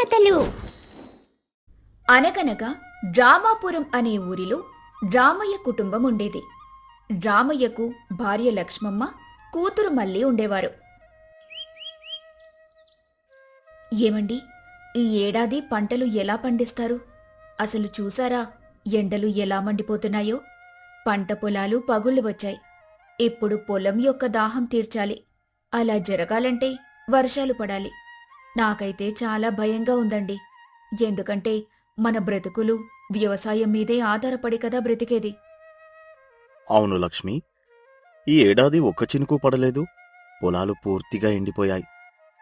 కథలు. అనగనగా రామాపురం అనే ఊరిలో రామయ్య కుటుంబం ఉండేది. రామయ్యకు భార్య లక్ష్మమ్మ కూతురు మళ్ళీ ఉండేవారు. ఏమండి ఈ ఏడాది పంటలు ఎలా పండిస్తారు? అసలు చూసారా ఎండలు ఎలా మండిపోతున్నాయో? పంట పొలాలు పగుళ్ళు వచ్చాయి. ఇప్పుడు పొలం యొక్క దాహం తీర్చాలి. అలా జరగాలంటే వర్షాలు పడాలి. నాకైతే చాలా భయంగా ఉందండి. ఎందుకంటే మన బ్రతుకులు వ్యవసాయం మీదే ఆధారపడి కదా బ్రతికేది. అవును లక్ష్మి. ఈ ఏడాది ఒక్క చినుకు పడలేదు. పొలాలు పూర్తిగా ఎండిపోయాయి.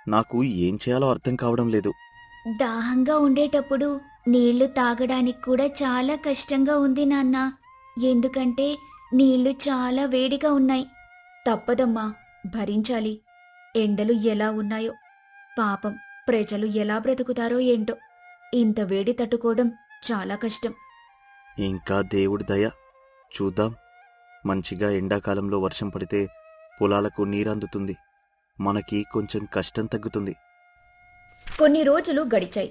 నాకు ఏం చేయాలో అర్థం కావడం లేదు. దాహంగా ఉండేటప్పుడు నీళ్ళు తాగడానికి కూడా చాలా కష్టంగా ఉంది నాన్న. ఎందుకంటే నీళ్ళు చాలా వేడిగా ఉన్నాయి. తప్పదమ్మా భరించాలి. ఎండలు ఎలా ఉన్నాయో. పాపం ప్రజలు ఎలా బ్రతుకుతారో ఏంటో. ఇంత వేడి తట్టుకోవడం చాలా కష్టం. ఇంకా దేవుడి దయ? చూద్దాం. మంచిగా ఎండాకాలంలో వర్షం పడితే పొలాలకు నీరందుతుంది. మనకి కొంచెం కష్టం తగ్గుతుంది. కొన్ని రోజులు గడిచాయి.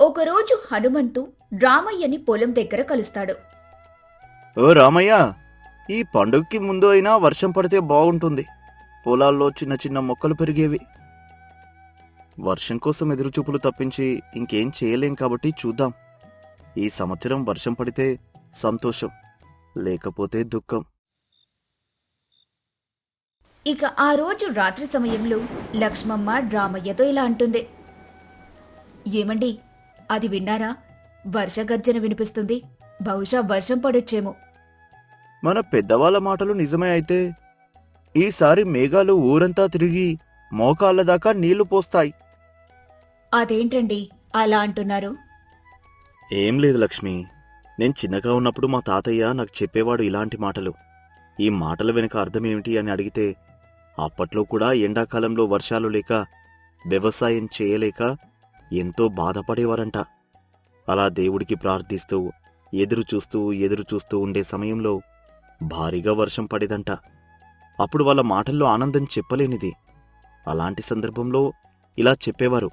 ఒకరోజు హనుమంతు రామయ్యని పొలం దగ్గర కలుస్తాడు. ఓ రామయ్య! ఈ పండుగకి ముందు అయినా వర్షం పడితే బాగుంటుంది. పొలాల్లో చిన్న చిన్న మొక్కలు పెరిగేవి. వర్షం కోసం ఎదురుచూపులు తప్పించి ఇంకేం చేయలేం కాబట్టి చూద్దాం. ఈ సంవత్సరం వర్షం పడితే సంతోషం లేకపోతే దుఃఖం. ఇక ఆ రోజు రాత్రి సమయంలో లక్ష్మమ్మ రామయ్యతో ఇలా అంటుంది. ఏమండి అది విన్నారా? వర్షగర్జన వినిపిస్తుంది. బహుశా వర్షం పడొచ్చేమో. మన పెద్దవాళ్ళ మాటలు నిజమే అయితే ఈసారి మేఘాలు ఊరంతా తిరిగి మోకాళ్ళ దాకా నీళ్ళు పోస్తాయి. అదేంటండి అలా అంటున్నారు? ఏం లేదు లక్ష్మి. నేను చిన్నగా ఉన్నప్పుడు మా తాతయ్య నాకు చెప్పేవాడు ఇలాంటి మాటలు. ఈ మాటల వెనుక అర్థమేమిటి అని అడిగితే అప్పట్లో కూడా ఎండాకాలంలో వర్షాలు లేక వ్యవసాయం చేయలేక ఎంతో బాధపడేవారంట. అలా దేవుడికి ప్రార్థిస్తూ ఎదురు చూస్తూ ఎదురు చూస్తూ ఉండే సమయంలో భారీగా వర్షం పడేదంట. అప్పుడు వాళ్ళ మాటల్లో ఆనందం చెప్పలేనిది. అలాంటి సందర్భంలో ఇలా చెప్పేవారు.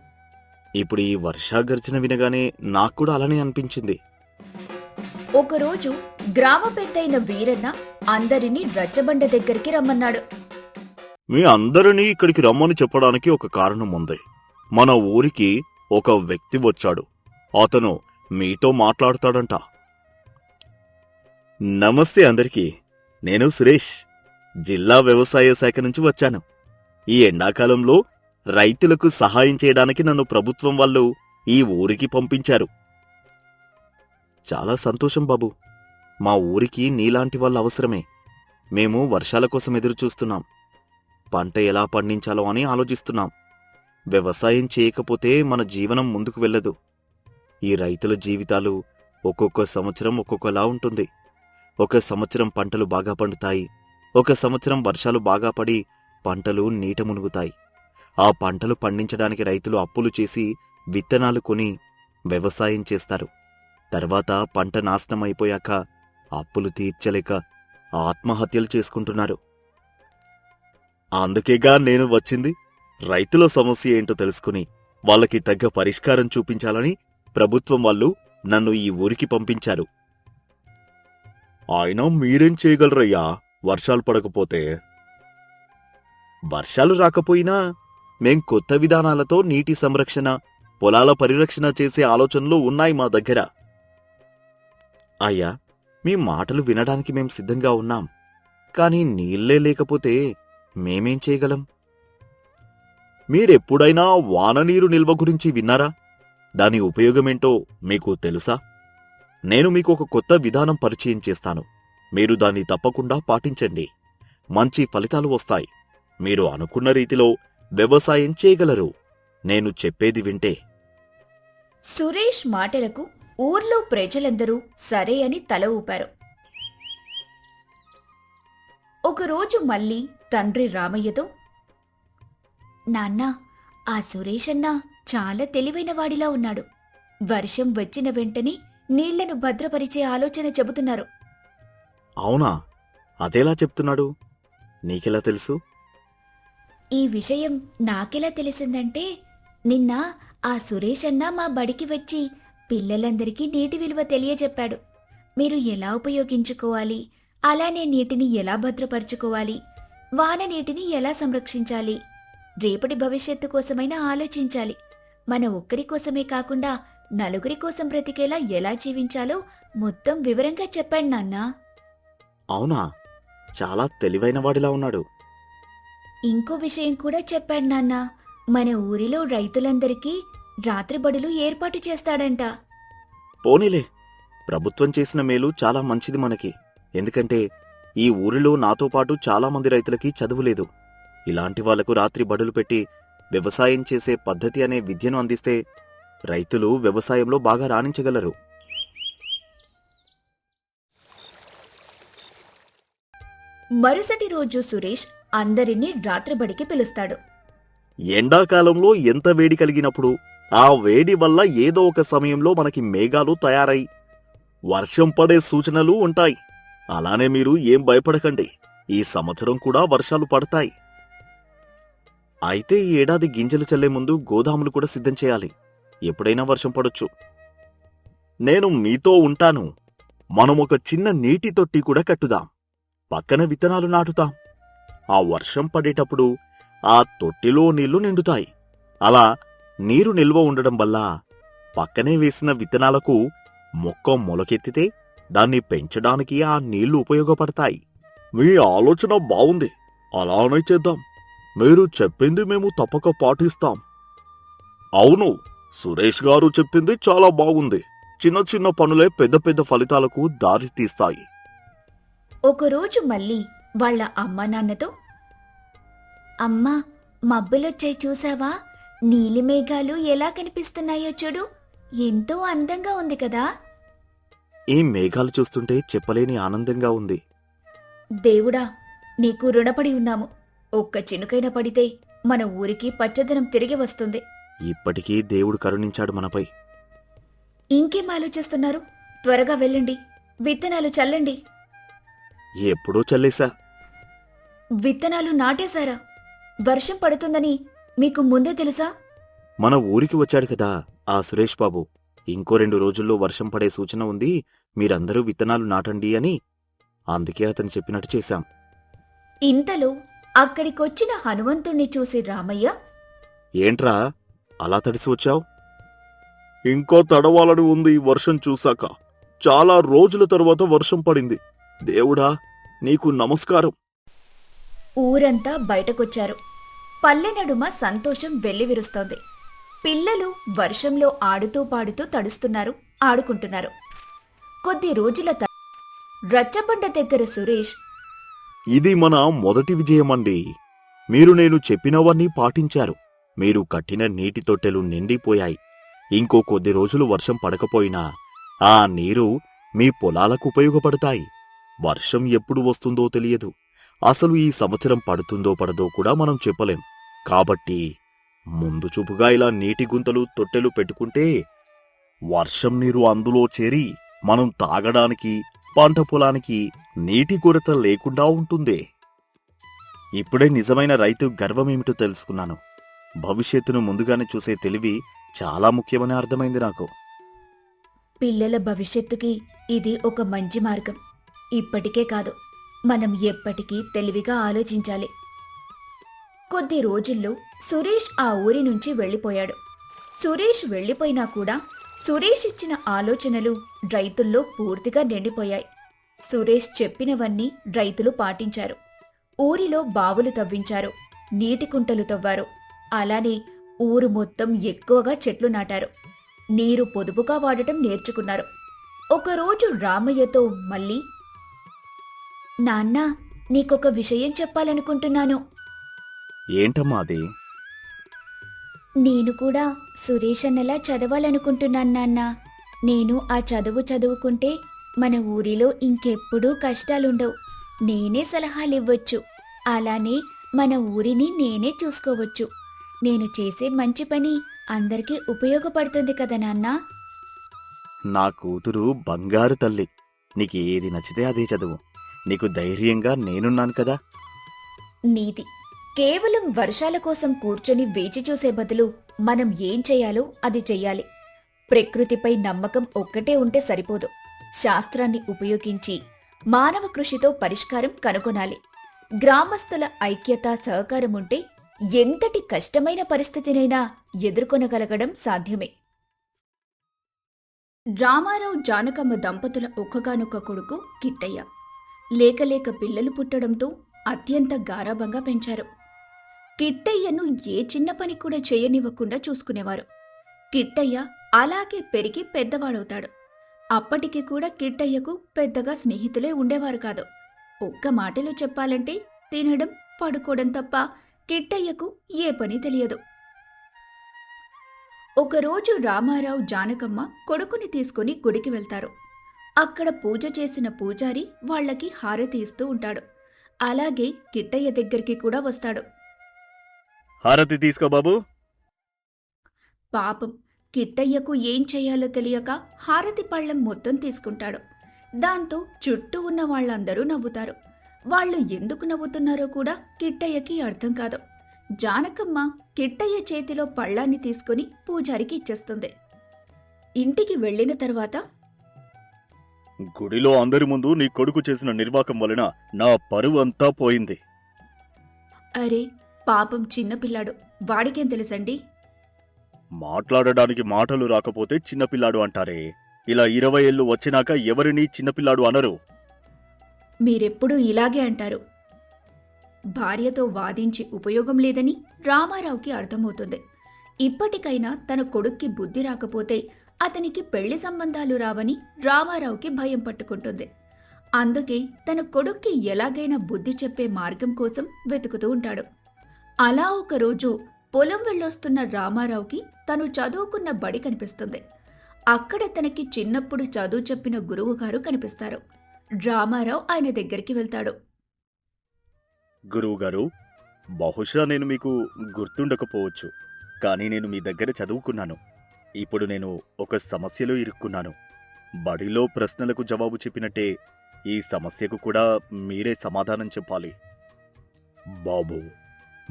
ఇప్పుడు ఈ వర్షాగర్జన వినగానే నాకు కూడా అలానే అనిపించింది. ఒకరోజు గ్రామ పెద్దయిన వీరన్న అందరినీ రచ్చబండ దగ్గరికి రమ్మన్నాడు. మీ అందరినీ ఇక్కడికి రమ్మని చెప్పడానికి ఒక కారణం ఉంది. మన ఊరికి ఒక వ్యక్తి వచ్చాడు. అతను మీతో మాట్లాడతాడంట. నమస్తే అందరికీ. నేను సురేష్. జిల్లా వ్యవసాయ శాఖ నుంచి వచ్చాను. ఈ ఎండాకాలంలో రైతులకు సహాయం చేయడానికి నన్ను ప్రభుత్వం వాళ్ళు ఈ ఊరికి పంపించారు. చాలా సంతోషం బాబు. మా ఊరికి నీలాంటి వాళ్ళు అవసరమే. మేము వర్షాల కోసం ఎదురుచూస్తున్నాం పంట ఎలా పండించాలో అని ఆలోచిస్తున్నాం. వ్యవసాయం చేయకపోతే మన జీవనం ముందుకు వెళ్ళదు. ఈ రైతుల జీవితాలు ఒక్కొక్క సంవత్సరం ఒక్కొక్కలా ఉంటుంది. ఒక సంవత్సరం పంటలు బాగా పండుతాయి. ఒక సంవత్సరం వర్షాలు బాగా పడి పంటలు నీట మునుగుతాయి. ఆ పంటలు పండించడానికి రైతులు అప్పులు చేసి విత్తనాలు కొని వ్యవసాయం చేస్తారు. తర్వాత పంట నాశనమైపోయాక అప్పులు తీర్చలేక ఆత్మహత్యలు చేసుకుంటున్నారు. అందుకేగా నేను వచ్చింది. రైతుల సమస్య ఏంటో తెలుసుకుని వాళ్ళకి తగ్గ పరిష్కారం చూపించాలని ప్రభుత్వం వాళ్ళు నన్ను ఈ ఊరికి పంపించారు. ఆయన మీరేం చేయగలరయ్యా? వర్షాలు పడకపోతే. వర్షాలు రాకపోయినా మేం కొత్త విధానాలతో నీటి సంరక్షణ పొలాల పరిరక్షణ చేసే ఆలోచనలు ఉన్నాయి మా దగ్గర. అయ్యా మీ మాటలు వినడానికి మేం సిద్ధంగా ఉన్నాం. కానీ నీళ్ళే లేకపోతే మేమేం చేయగలం? మీరెప్పుడైనా వాననీరు నిల్వ గురించి విన్నారా? దాని ఉపయోగమేంటో మీకు తెలుసా? నేను మీకు ఒక కొత్త విధానం పరిచయం చేస్తాను. మీరు దాన్ని తప్పకుండా పాటించండి. మంచి ఫలితాలు వస్తాయి. మీరు అనుకున్న రీతిలో వ్యవసాయం చేయగలరు. నేను చెప్పేది వింటే. సురేష్ మాటలకు ఊర్లో ప్రజలందరూ సరే అని తల ఊపారు. ఒకరోజు మళ్ళీ తండ్రి రామయ్యతో నాన్న ఆ సురేష్ అన్న చాలా తెలివైన వాడిలా ఉన్నాడు. వర్షం వచ్చిన వెంటనే నీళ్ళను భద్రపరిచే ఆలోచన చెబుతున్నారు. అవునా? అదేలా చెప్తున్నాడు? నీకెలా తెలుసు? ఈ విషయం నాకెలా తెలిసిందంటే నిన్న ఆ సురేష్ అన్న మా బడికి వచ్చి పిల్లలందరికీ నీటి విలువ తెలియజెప్పాడు. మీరు ఎలా ఉపయోగించుకోవాలి? అలానే నీటిని ఎలా భద్రపరుచుకోవాలి? వాన నీటిని ఎలా సంరక్షించాలి? రేపటి భవిష్యత్తు కోసమైనా ఆలోచించాలి. మన ఒక్కరి కోసమే కాకుండా నలుగురి కోసం బ్రతికేలా ఎలా జీవించాలో మొత్తం వివరంగా చెప్పాడు నాన్నా. అవునా? చాలా తెలివైన వాడిలా ఉన్నాడు. ఇంకో విషయం కూడా చెప్పాడు నాన్న. మన ఊరిలో రైతులందరికీ రాత్రి బడులు ఏర్పాటు చేస్తాడంట. పోనీలే. ప్రభుత్వం చేసిన మేలు చాలా మంచిది మనకి. ఎందుకంటే ఈ ఊరిలో నాతో పాటు చాలా మంది రైతులకి చదువు లేదు. ఇలాంటి వాళ్ళకు రాత్రి బడులు పెట్టి వ్యవసాయం చేసే పద్ధతి అనే విద్యను అందిస్తే రైతులు వ్యవసాయంలో బాగా రాణించగలరు. మరుసటి రోజు సురేష్ అందరినీ రాత్రిబడికి పిలుస్తాడు. ఎండాకాలంలో ఎంత వేడి కలిగినప్పుడు ఆ వేడి వల్ల ఏదో ఒక సమయంలో మనకి మేఘాలు తయారై వర్షం పడే సూచనలు ఉంటాయి. అలానే మీరు ఏం భయపడకండి. ఈ సంవత్సరం కూడా వర్షాలు పడతాయి. అయితే ఈ ఏడాది గింజలు చల్లే ముందు గోదాములు కూడా సిద్ధం చేయాలి. ఎప్పుడైనా వర్షం పడొచ్చు. నేను మీతో ఉంటాను. మనం ఒక చిన్న నీటి తొట్టి కూడా కట్టుదాం. పక్కన విత్తనాలు నాటుతాం. ఆ వర్షం పడేటప్పుడు ఆ తొట్టిలో నీళ్ళు నిండుతాయి. అలా నీరు నిల్వ ఉండడం వల్ల పక్కనే వేసిన విత్తనాలకు మొక్క మొలకెత్తితే దాన్ని పెంచడానికి ఆ నీళ్ళు ఉపయోగపడతాయి. మీ ఆలోచన బావుంది. అలానే చేద్దాం. మీరు చెప్పింది మేము తప్పక పాటిస్తాం. అవును సురేష్ గారు చెప్పింది చాలా బాగుంది చిన్న చిన్న పనులే పెద్ద పెద్ద ఫలితాలకు దారితీస్తాయి. ఒకరోజు మళ్ళీ వాళ్ళ అమ్మా నాన్నతో. అమ్మా మబ్బులొచ్చాయి చూసావా? నీలి మేఘాలు ఎలా కనిపిస్తున్నాయో చూడు. ఎంతో అందంగా ఉంది కదా. ఈ మేఘాలు చూస్తుంటే చెప్పలేని ఆనందంగా ఉంది. దేవుడా నీకు రుణపడి ఉన్నాము. ఒక్క చినుకైన పడితే మన ఊరికి పచ్చదనం తిరిగి వస్తుంది. ఇప్పటికీ దేవుడు కరుణించాడు మనపై. ఇంకేం ఆలోచిస్తున్నారు? త్వరగా వెళ్ళండి. విత్తనాలు చల్లండి. ఎప్పుడో చల్లేశా? విత్తనాలు నాటేశారా? వర్షం పడుతుందని మీకు ముందే తెలుసా? మన ఊరికి వచ్చాడు కదా ఆ సురేష్ బాబు. ఇంకో రెండు రోజుల్లో వర్షం పడే సూచన ఉంది మీరందరూ విత్తనాలు నాటండి అని. అందుకే అతను చెప్పినట్టు చేశాం. ఇంతలో అక్కడికొచ్చిన హనుమంతుణ్ణి చూసి రామయ్య ఏంట్రా అలా తడిసి వచ్చావు? ఇంకో తడవాలని ఉంది ఈ వర్షం చూశాక. చాలా రోజుల తరువాత వర్షం పడింది. దేవుడా నీకు నమస్కారం. ఊరంతా బయటకొచ్చారు. పల్లె నడుమ సంతోషం వెల్లివిరుస్తోంది. పిల్లలు వర్షంలో ఆడుతూ పాడుతూ తడుస్తున్నారు ఆడుకుంటున్నారు. కొద్ది రోజుల త రచ్చబండ దగ్గర సురేష్ ఇది మన మొదటి విజయమండి. మీరు నేను చెప్పినవన్నీ పాటించారు. మీరు కట్టిన నీటి తొట్టెలు నిండిపోయాయి. ఇంకో కొద్ది రోజులు వర్షం పడకపోయినా ఆ నీరు మీ పొలాలకు ఉపయోగపడతాయి. వర్షం ఎప్పుడు వస్తుందో తెలియదు. అసలు ఈ సంవత్సరం పడుతుందో పడదో కూడా మనం చెప్పలేం. కాబట్టి ముందు చూపుగా ఇలా నీటి గుంతలు తొట్టెలు పెట్టుకుంటే వర్షం నీరు అందులో చేరి మనం తాగడానికి పంట పొలానికి నీటి కొరత లేకుండా ఉంటుంది. ఇప్పుడే నిజమైన రైతు గర్వమేమిటో తెలుసుకున్నాను. భవిష్యత్తును ముందుగానే చూసే తెలివి చాలా ముఖ్యమని అర్థమైంది నాకు. పిల్లల భవిష్యత్తుకి ఇది ఒక మంచి మార్గం. ఇప్పటికే కాదు. మనం ఎప్పటికీ తెలివిగా ఆలోచించాలి. కొద్ది రోజుల్లో సురేష్ ఆ ఊరి నుంచి వెళ్ళిపోయాడు. సురేష్ వెళ్ళిపోయినా కూడా సురేష్ ఇచ్చిన ఆలోచనలు రైతుల్లో పూర్తిగా నిండిపోయాయి. సురేష్ చెప్పినవన్నీ రైతులు పాటించారు. ఊరిలో బావులు తవ్వించారు నీటి కుంటలు తవ్వారు. అలానే ఊరు మొత్తం ఎక్కువగా చెట్లు నాటారు. నీరు పొదుపుగా వాడటం నేర్చుకున్నారు. ఒకరోజు రామయ్యతో మళ్ళీ నాన్నా నీకొక విషయం చెప్పాలనుకుంటున్నాను. ఏంటమ్మా అది? నేను కూడా సురేష్ అన్నలా చదవాలనుకుంటున్నాను నాన్న. నేను ఆ చదువు చదువుకుంటే మన ఊరిలో ఇంకెప్పుడూ కష్టాలుండవు. నేనే సలహాలివ్వచ్చు. అలానే మన ఊరిని నేనే చూసుకోవచ్చు. నేను చేసే మంచి పని అందరికీ ఉపయోగపడుతుంది కదా నాన్నా? నా కూతురు బంగారు తల్లి. నీకు ఏది నచ్చితే అదే చదువు. నీకు ధైర్యంగా నేనున్నాను కదా? నీతి. కేవలం వర్షాల కోసం కూర్చొని వేచి చూసే బదులు మనం ఏం చేయాలో అది చెయ్యాలి. ప్రకృతిపై నమ్మకం ఒక్కటే ఉంటే సరిపోదు. శాస్త్రాన్ని ఉపయోగించి మానవ కృషితో పరిష్కారం కనుగొనాలి. గ్రామస్తుల ఐక్యత సహకారం ఉంటే ఎంతటి కష్టమైన పరిస్థితినైనా ఎదుర్కొనగలగడం సాధ్యమే. రామారావు జానకమ్మ దంపతుల ఒక్కగానొక్క కొడుకు కిట్టయ్య. లేకలేక పిల్లలు పుట్టడంతో అత్యంత గారాబంగా పెంచారు. కిట్టయ్యను ఏ చిన్న పని కూడా చేయనివ్వకుండా చూసుకునేవారు. కిట్టయ్య అలాగే పెరిగి పెద్దవాడవుతాడు. అప్పటికి కూడా కిట్టయ్యకు పెద్దగా స్నేహితులే ఉండేవారు కాదు. ఒక్క మాటలో చెప్పాలంటే తినడం పడుకోవడం తప్ప కిట్టయ్యకు ఏ పని తెలియదు. ఒకరోజు రామారావు జానకమ్మ కొడుకుని తీసుకుని గుడికి వెళ్తారు. అక్కడ పూజ చేసిన పూజారి వాళ్ళకి హారతి ఇస్తూ ఉంటాడు. అలాగే కిట్టయ్య దగ్గరికి కూడా వస్తాడు. హారతి తీసుకో బాబు. పాపం కిట్టయ్యకు ఏం చేయాలో తెలియక హారతి పళ్ళెం మొత్తం తీసుకుంటాడు. దాంతో చుట్టూ ఉన్న వాళ్ళందరూ నవ్వుతారు. వాళ్ళు ఎందుకు నవ్వుతున్నారో కూడా కిట్టయ్యకి అర్థం కాదు. జానకమ్మ కిట్టయ్య చేతిలో పళ్ళాన్ని తీసుకుని పూజారికి ఇచ్చేస్తుంది. ఇంటికి వెళ్ళిన తర్వాత గుడిలో అందరి ముందు నీ కొడుకు చేసిన నిర్వాకం వలన నా పరువు అంతా పోయింది. అరే పాపం చిన్నపిల్లాడు వాడికేం తెలుసండి? మాట్లాడడానికి మాటలు రాకపోతే చిన్నపిల్లాడు అంటారే. ఇలా ఇరవై ఏళ్ళు వచ్చినాక ఎవరిని చిన్నపిల్లాడు అనరు? మీరెప్పుడూ ఇలాగే అంటారు. భార్యతో వాదించి ఉపయోగం లేదని రామారావుకి అర్థమవుతుంది. ఇప్పటికైనా తన కొడుక్కి బుద్ధి రాకపోతే అతనికి పెళ్ళి సంబంధాలు రావని రామారావుకి భయం పట్టుకుంటుంది. అందుకే తన కొడుక్కి ఎలాగైనా బుద్ధి చెప్పే మార్గం కోసం వెతుకుతూ ఉంటాడు. అలా ఒకరోజు పొలం వెళ్ళొస్తున్న రామారావుకి తను చదువుకున్న బడి కనిపిస్తుంది. అక్కడ తనకి చిన్నప్పుడు చదువు చెప్పిన గురువుగారు కనిపిస్తారు. రామారావు ఆయన దగ్గరికి వెళ్తాడు. గురువుగారు బహుశా నేను మీకు గుర్తుండకపోవచ్చు కానీ నేను మీ దగ్గర చదువుకున్నాను. ఇప్పుడు నేను ఒక సమస్యలో ఇరుక్కున్నాను. బడిలో ప్రశ్నలకు జవాబు చెప్పినట్టే ఈ సమస్యకు కూడా మీరే సమాధానం చెప్పాలి. బాబు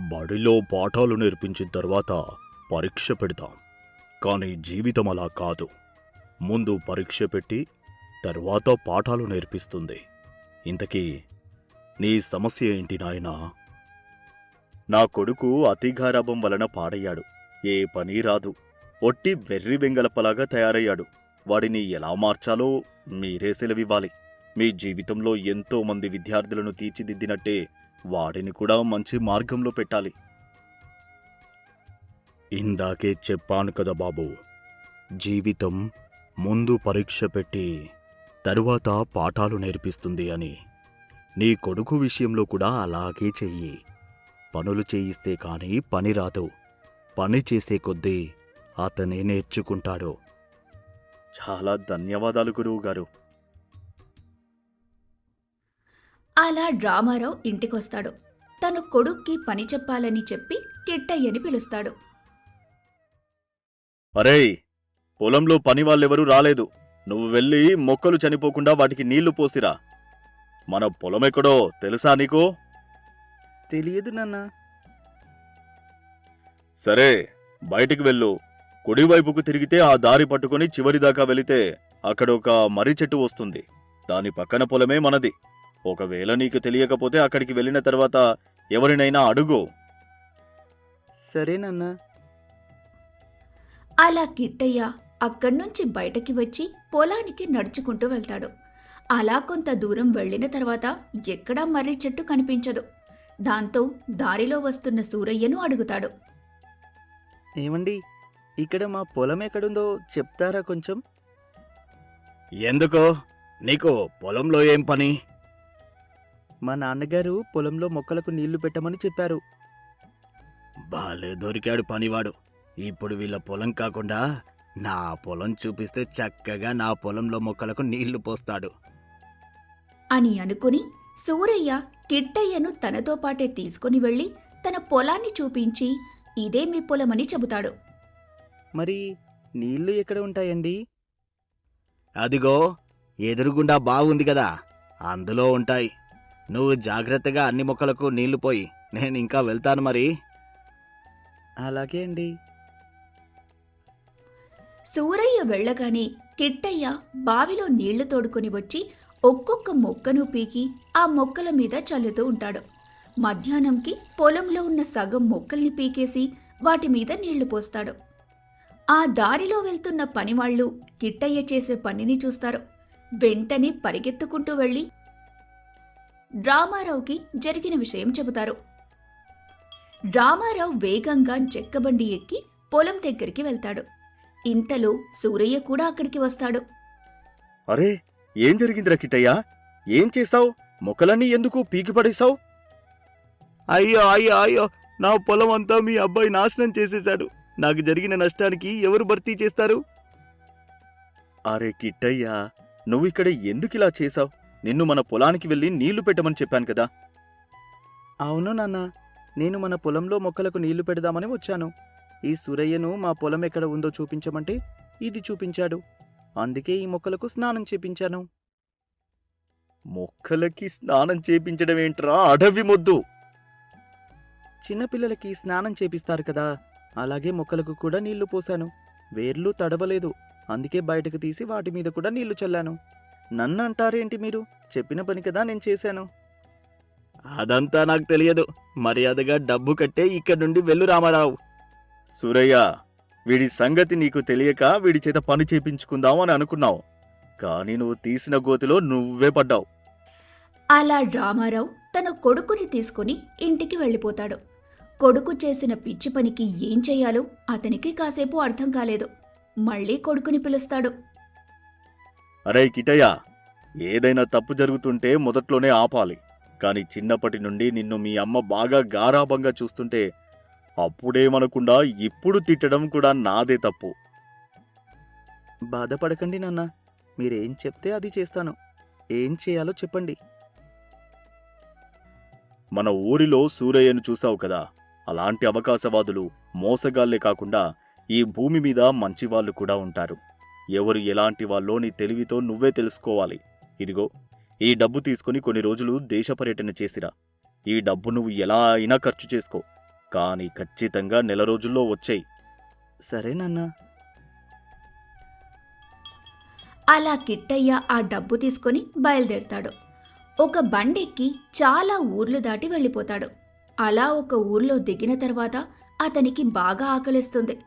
బడిలో పాఠాలు నేర్పించిన తర్వాత పరీక్ష పెడతాం. కానీ జీవితం అలా కాదు. ముందు పరీక్ష పెట్టి తర్వాత పాఠాలు నేర్పిస్తుంది. ఇంతకీ నీ సమస్య ఏంటి నాయనా? నా కొడుకు అతిగారాభం వలన పాడయ్యాడు. ఏ పని రాదు. ఒట్టి వెర్రి వెంగలపలాగా తయారయ్యాడు. వాడిని ఎలా మార్చాలో మీరే సెలవివ్వాలి. మీ జీవితంలో ఎంతో మంది విద్యార్థులను తీర్చిదిద్దినట్టే వాడిని కూడా మంచి మార్గంలో పెట్టాలి. ఇందాకే చెప్పాను కదా బాబు జీవితం ముందు పరీక్ష పెట్టి తరువాత పాఠాలు నేర్పిస్తుంది అని. నీ కొడుకు విషయంలో కూడా అలాగే చెయ్యి. పనులు చేయిస్తే కానీ పని రాదు. పని చేసే కొద్దీ అతనే నేర్చుకుంటాడు. చాలా ధన్యవాదాలు గురువు గారు అలా రామారావు ఇంటికొస్తాడు. తన కొడుక్కి పని చెప్పాలని చెప్పి కిట్టయ్యని పిలుస్తాడు. అరేయ్ పొలంలో పని వాళ్ళెవరూ రాలేదు. నువ్వు వెళ్ళి మొక్కలు చనిపోకుండా వాటికి నీళ్ళు పోసిరా. మన పొలం ఎక్కడో తెలుసా నీకు? తెలియదు నాన్న. సరే బయటికి వెళ్ళు. కుడివైపుకు తిరిగితే ఆ దారి పట్టుకుని చివరి దాకా వెళితే అక్కడ ఒక మర్రి చెట్టు వస్తుంది. దాని పక్కన పొలమే మనది. ఒకవేళ నీకు తెలియకపోతే అక్కడికి వెళ్ళిన తర్వాత ఎవరినైనా అడుగు. సరే నాన్న. అలా కిట్టయ్య అక్కడ్నుంచి బయటకి వచ్చి పొలానికి నడుచుకుంటూ వెళ్తాడు. అలా కొంత దూరం వెళ్ళిన తర్వాత ఎక్కడా మర్రి చెట్టు కనిపించదు. దాంతో దారిలో వస్తున్న సూరయ్యను అడుగుతాడు. ఏమండి? ఇక్కడ మా పొలం ఎక్కడుందో చెప్తారా కొంచెం? ఎందుకో? నీకు పొలంలో ఏం పని? మా నాన్నగారు పొలంలో మొక్కలకు నీళ్ళు పెట్టమని చెప్పారు. బాలే దొరికాడు పనివాడు. ఇప్పుడు వీళ్ళ పొలం కాకుండా నా పొలం చూపిస్తే చక్కగా నా పొలంలో మొక్కలకు నీళ్ళు పోస్తాడు. అని అనుకుని సూరయ్య కిట్టయ్యను తనతో పాటే తీసుకుని వెళ్ళి తన పొలాన్ని చూపించి ఇదే మీ పొలమని చెబుతాడు. మరి నీళ్ళు ఎక్కడ ఉంటాయండి? అదిగో ఎదురుగుండా బావుంది కదా అందులో ఉంటాయి. నువ్వు జాగ్రత్తగా అన్ని మొక్కలకు నీళ్ళు పోయి నేను ఇంకా వెళ్తాను మరి. అలాగే అండి. సూరయ్య వెళ్ళగానే కిట్టయ్య బావిలో నీళ్ళు తోడుకొని వచ్చి ఒక్కొక్క మొక్కను పీకి ఆ మొక్కల మీద చల్లుతూ ఉంటాడు. మధ్యాహ్నంకి పొలంలో ఉన్న సగం మొక్కల్ని పీకేసి వాటి మీద నీళ్ళు పోస్తాడు. ఆ దారిలో వెళ్తున్న పనివాళ్ళు కిట్టయ్య చేసే పనిని చూస్తారు. వెంటనే పరిగెత్తుకుంటూ వెళ్ళి రామారావుకి జరిగిన విషయం చెబుతారు. రామారావు వేగంగా చెక్కబండి ఎక్కి పొలం దగ్గరికి వెళ్తాడు. ఇంతలో సూరయ్య కూడా అక్కడికి వస్తాడు. అరే ఏం జరిగిందిరా కిట్టయ్యా? ఏం చేస్తావు మొక్కలన్నీ ఎందుకు పీకి పడేశావు అయ్యో అయ్యో అయ్యో నా పొలం అంతా మీ అబ్బాయి నాశనం చేసేశాడు. నాకు జరిగిన నష్టానికి ఎవరు భర్తీ చేస్తారు? అరే కిట్టయ్యా నువ్వు ఇక్కడ ఎందుకు ఇలా చేశావు? నిన్ను మన పొలానికి వెళ్ళి నీళ్ళు పెట్టమని చెప్పాను కదా. అవును నాన్న నేను మన పొలంలో మొక్కలకు నీళ్ళు పెడదామని వచ్చాను. ఈ సూరయ్యను మా పొలం ఎక్కడ ఉందో చూపించమంటే ఇది చూపించాడు. అందుకే ఈ మొక్కలకు స్నానం చేపించాను. మొక్కలకి స్నానం చేపించడం ఏంట్రా అడవి మొద్దు? చిన్నపిల్లలకి స్నానం చేపిస్తారు కదా అలాగే మొక్కలకు కూడా నీళ్ళు పోశాను. వేర్లు తడవలేదు. అందుకే బయటకు తీసి వాటి మీద కూడా నీళ్ళు చల్లాను. నన్ను అంటారేంటి మీరు? చెప్పిన పని కదా నేను చేశాను. అదంతా నాకు తెలియదు. మర్యాదగా డబ్బు కట్టే ఇక్కడి నుండి వెళ్ళు రామారావు. సూరయ్య వీడి సంగతి నీకు తెలియక వీడి చేత పని చేపించుకుందాం అని అనుకున్నావు. కానీ నువ్వు తీసిన గోతిలో నువ్వే పడ్డావు. అలా రామారావు తన కొడుకుని తీసుకుని ఇంటికి వెళ్ళిపోతాడు. కొడుకు చేసిన పిచ్చి పనికి ఏం చెయ్యాలో అతనికి కాసేపు అర్థం కాలేదు. మళ్ళీ కొడుకుని పిలుస్తాడు. అరే కిటయ్య ఏదైనా తప్పు జరుగుతుంటే మొదట్లోనే ఆపాలి. కానీ చిన్నప్పటి నుండి నిన్ను మీ అమ్మ బాగా గారాబంగా చూస్తుంటే అప్పుడేమనకుండా ఇప్పుడు తిట్టడం కూడా నాదే తప్పు. బాధపడకండి నాన్న. మీరేం చెప్తే అది చేస్తాను. ఏం చేయాలో చెప్పండి. మన ఊరిలో సూరయ్యను చూసావు కదా? అలాంటి అవకాశవాదులు మోసగాళ్ళే కాకుండా ఈ భూమి మీద మంచివాళ్ళు కూడా ఉంటారు. ఎవరు ఎలాంటి వాళ్ళో నీ తెలివితో నువ్వే తెలుసుకోవాలి. ఇదిగో ఈ డబ్బు తీసుకుని కొన్ని రోజులు దేశ పర్యటన చేసిరా. ఈ డబ్బు నువ్వు ఎలా అయినా ఖర్చు చేసుకో. కానీ ఖచ్చితంగా నెల రోజుల్లో వచ్చేయి. సరే నాన్న. అలా కిట్టయ్య ఆ డబ్బు తీసుకొని బయలుదేరతాడు. ఒక బండెక్కి చాలా ఊర్లు దాటి వెళ్ళిపోతాడు. అలా ఒక ఊర్లో దిగిన తర్వాత అతనికి బాగా ఆకలిస్తుంది.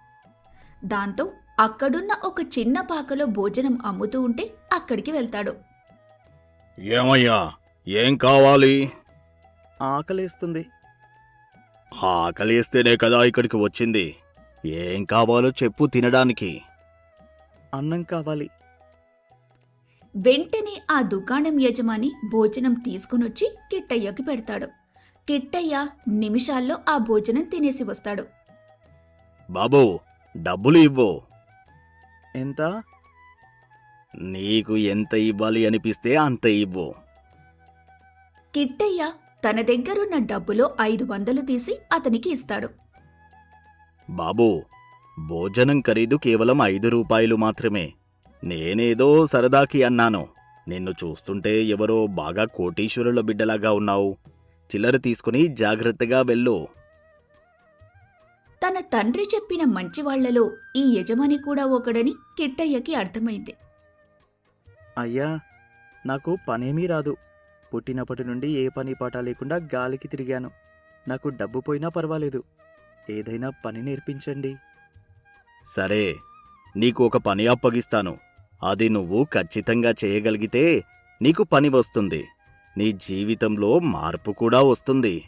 దాంతో అక్కడున్న ఒక చిన్న పాకలో భోజనం అమ్ముతూ ఉంటే అక్కడికి వెళ్తాడు. ఏమయ్యా ఏం కావాలి? ఆకలేస్తుంది. ఆకలిస్తేనే కదా ఇక్కడికి వచ్చింది. ఏం కావాలో చెప్పు తినడానికి. అన్నం కావాలి. వెంటనే ఆ దుకాణం యజమాని భోజనం తీసుకునొచ్చి కిట్టయ్యకి పెడతాడు. కిట్టయ్య నిమిషాల్లో ఆ భోజనం తినేసి వస్తాడు. బాబు డబ్బులు ఇవ్వు. ఎంత? నీకు ఎంత ఇవ్వాలి అనిపిస్తే అంత ఇవ్వు. కిట్టయ్య తన దగ్గరున్న డబ్బులో ఐదు వందలు తీసి అతనికి ఇస్తాడు. బాబు భోజనం ఖరీదు కేవలం ఐదు రూపాయలు మాత్రమే. నేనేదో సరదాకి అన్నాను. నిన్ను చూస్తుంటే ఎవరో బాగా కోటీశ్వరుల బిడ్డలాగా ఉన్నావు. చిల్లర తీసుకుని జాగ్రత్తగా వెళ్ళు. తన తండ్రి చెప్పిన మంచివాళ్ళలో ఈ యజమాని కూడా ఒకడని కిట్టయ్యకి అర్థమైంది. అయ్యా నాకు పనేమీ రాదు. పుట్టినప్పటి నుండి ఏ పని పాట లేకుండా గాలికి తిరిగాను. నాకు డబ్బు పోయినా పర్వాలేదు. ఏదైనా పని నేర్పించండి. సరే నీకు ఒక పని అప్పగిస్తాను. అది నువ్వు ఖచ్చితంగా చేయగలిగితే నీకు పని వస్తుంది. నీ జీవితంలో మార్పు కూడా వస్తుంది.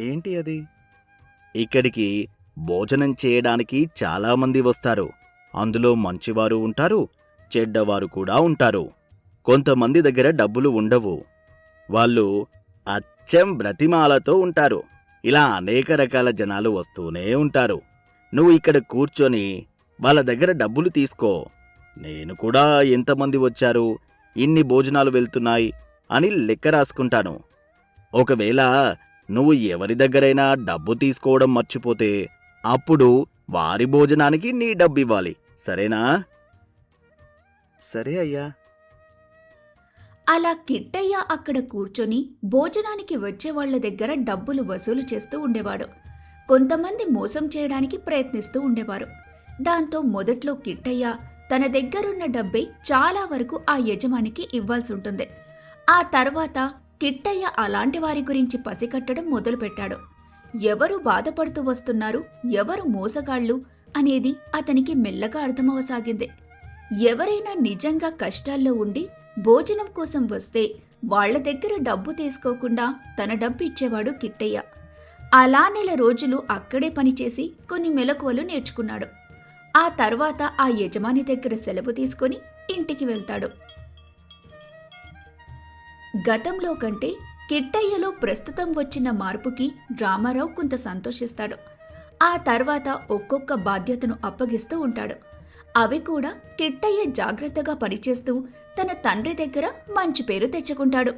ఏంటి అది? ఇక్కడికి భోజనం చేయడానికి చాలామంది వస్తారు. అందులో మంచివారు ఉంటారు చెడ్డవారు కూడా ఉంటారు. కొంతమంది దగ్గర డబ్బులు ఉండవు. వాళ్ళు అచ్చం బ్రతిమాలతో ఉంటారు. ఇలా అనేక రకాల జనాలు వస్తూనే ఉంటారు. నువ్వు ఇక్కడ కూర్చొని వాళ్ళ దగ్గర డబ్బులు తీసుకో. నేను కూడా ఎంతమంది వచ్చారు? ఇన్ని భోజనాలు వెళ్తున్నాయి. అని లెక్క రాసుకుంటాను. ఒకవేళ నువ్వు ఎవరి దగ్గరైనా డబ్బు తీసుకోవడం మర్చిపోతే అప్పుడు వారి భోజనానికి నీ డబ్బు ఇవ్వాలి సరేనా? సరే అయ్యా. అలా కిట్టయ్య అక్కడ కూర్చొని భోజనానికి వచ్చే వాళ్ళ దగ్గర డబ్బులు వసూలు చేస్తూ ఉండేవాడు. కొంతమంది మోసం చేయడానికి ప్రయత్నిస్తూ ఉండేవారు. దాంతో మొదట్లో కిట్టయ్య తన దగ్గరున్న డబ్బే చాలా వరకు ఆ యజమానికి ఇవ్వాల్సి ఉంటుంది. ఆ తర్వాత కిట్టయ్య అలాంటి వారి గురించి పసికట్టడం మొదలుపెట్టాడు. ఎవరు బాధపడుతూ వస్తున్నారు ఎవరు మోసగాళ్ళు అనేది అతనికి మెల్లగా అర్థమవసాగింది. ఎవరైనా నిజంగా కష్టాల్లో ఉండి భోజనం కోసం వస్తే వాళ్ళ దగ్గర డబ్బు తీసుకోకుండా తన డబ్బు ఇచ్చేవాడు కిట్టయ్య. అలా నెల రోజులు అక్కడే పనిచేసి కొన్ని మెలకువలు నేర్చుకున్నాడు. ఆ తర్వాత ఆ యజమాని దగ్గర సెలవు తీసుకొని ఇంటికి వెళ్తాడు. గతంలో కంటే కిట్టయ్యలో ప్రస్తుతం వచ్చిన మార్పుకి రామారావు కొంత సంతోషిస్తాడు. ఆ తర్వాత ఒక్కొక్క బాధ్యతను అప్పగిస్తూ ఉంటాడు. అవి కూడా కిట్టయ్య జాగ్రత్తగా పనిచేస్తూ తన తండ్రి దగ్గర మంచి పేరు తెచ్చుకుంటాడు.